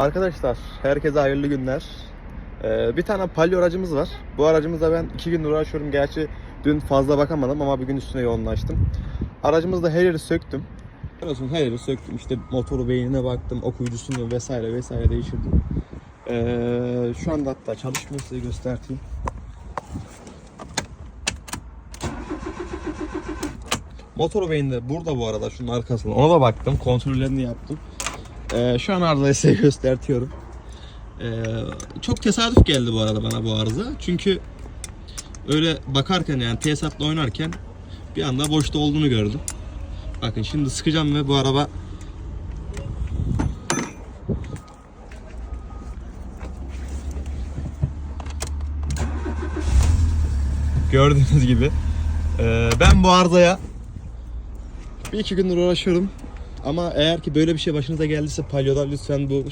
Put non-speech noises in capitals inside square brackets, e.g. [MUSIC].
Arkadaşlar herkese hayırlı günler. Ee, bir tane palyo aracımız var. Bu aracımızda ben iki gündür uğraşıyorum. Gerçi dün fazla bakamadım ama bugün üstüne yoğunlaştım. Aracımızda her yeri söktüm. Biliyorsun her yeri söktüm. İşte motoru beynine baktım, okuyucusunu vesaire vesaire değiştirdim. Ee, şu anda hatta çalışmıyor size göstereyim. Motor beyni burada bu arada şunun arkasında. Ona da baktım. Kontrollerini yaptım. Ee, şu an arızayı size [LAUGHS] göstertiyorum. Ee, çok tesadüf geldi bu arada bana bu arıza. Çünkü öyle bakarken yani tesisatla oynarken bir anda boşta olduğunu gördüm. Bakın şimdi sıkacağım ve bu araba gördüğünüz gibi ee, ben bu arızaya bir iki gündür uğraşıyorum. Ama eğer ki böyle bir şey başınıza geldiyse palyoda lütfen bu